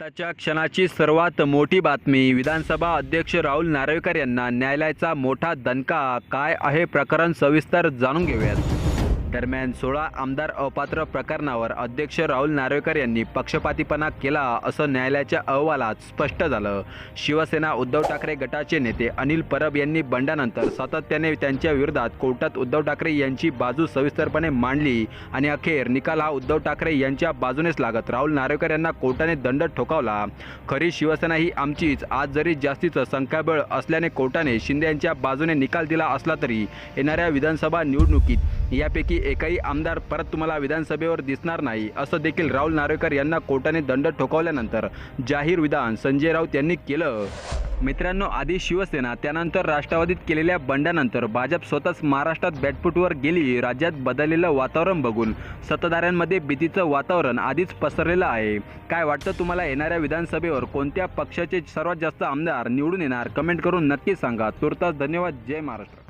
आत्ताच्या क्षणाची सर्वात मोठी बातमी विधानसभा अध्यक्ष राहुल नार्वेकर यांना न्यायालयाचा मोठा दणका. काय आहे प्रकरण? सविस्तर जाणून घेऊयात. दरम्यान सोळा आमदार अपात्र प्रकरणावर अध्यक्ष राहुल नार्वेकर यांनी पक्षपातीपणा केला असं न्यायालयाच्या अहवालात स्पष्ट झालं. शिवसेना उद्धव ठाकरे गटाचे नेते अनिल परब यांनी बंडानंतर सातत्याने त्यांच्या विरोधात कोर्टात उद्धव ठाकरे यांची बाजू सविस्तरपणे मांडली आणि अखेर निकाल हा उद्धव ठाकरे यांच्या बाजूनेच लागत राहुल नार्वेकर यांना कोर्टाने दंड ठोकावला. खरी शिवसेना ही आमचीच आज जरी जास्तीचं संख्याबळ असल्याने कोर्टाने शिंदे यांच्या बाजूने निकाल दिला असला तरी येणाऱ्या विधानसभा निवडणुकीत यापैकी एकही आमदार परत तुम्हाला विधानसभेवर दिसणार नाही असं देखील राहुल नार्वेकर यांना कोर्टाने दंड ठोकावल्यानंतर जाहीर विधान संजय राऊत यांनी केलं. मित्रांनो आधी शिवसेना त्यानंतर राष्ट्रवादीत केलेल्या बंडानंतर भाजप स्वतःच महाराष्ट्रात बॅटफुटवर गेली राज्यात बदललेलं वातावरण बघून सत्ताधाऱ्यांमध्ये भीतीचं वातावरण आधीच पसरलेलं आहे. काय वाटतं तुम्हाला येणाऱ्या विधानसभेवर कोणत्या पक्षाचे सर्वात जास्त आमदार निवडून येणार? कमेंट करून नक्की सांगा. तुर्तास धन्यवाद. जय महाराष्ट्र.